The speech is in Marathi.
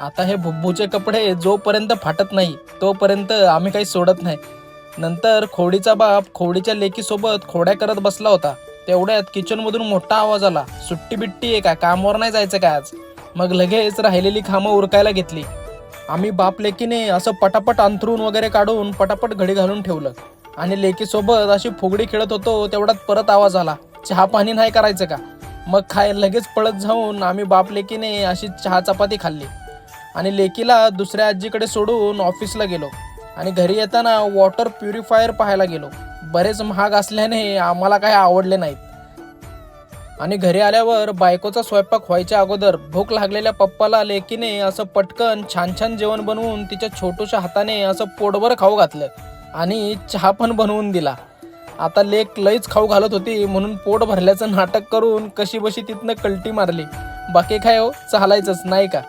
आता हे भुब्बूचे कपडे जोपर्यंत फाटत नाही तोपर्यंत आम्ही काही सोडत नाही. नंतर खोडीचा बाप खोडीच्या लेकीसोबत खोड्या करत बसला होता. तेवढ्यात किचनमधून मोठा आवाज आला. सुट्टी बिट्टी आहे का कामावर नाही जायचं का आज? मग लगेच राहिलेली कामं उरकायला घेतली. आम्ही बाप लेकीने असं पटापट अंथरून वगैरे काढून पटापट घडी घालून ठेवलं. आणि लेकीसोबत अशी फुगडी खेळत होतो तेवढ्यात परत आवाज आला. चहा पाणी नाही करायचं का? मग खाय लगेच पळत जाऊन आम्ही बाप लेकीने अशी चहा चपाती खाल्ली. आणि लेकीला दुसऱ्या आजीकडे सोडून ऑफिसला गेलो. आणि घरी येताना वॉटर प्युरिफायर पाहायला गेलो. बरेच महाग असल्याने आम्हाला काही आवडले नाहीत. आणि घरी आल्यावर बायकोचा स्वयंपाक व्हायच्या अगोदर भूक लागलेल्या पप्पाला लेकीने असं पटकन छान छान जेवण बनवून तिच्या छोटूशा हाताने असं पोटभर खाऊ घातलं आणि चहा पण बनवून दिला. आता लेक लईच खाऊ घालत होती म्हणून पोट भरल्याचं नाटक करून कशी बशी तिथनं कलटी मारली. बाकी काय हो? चालायचंच नाही का?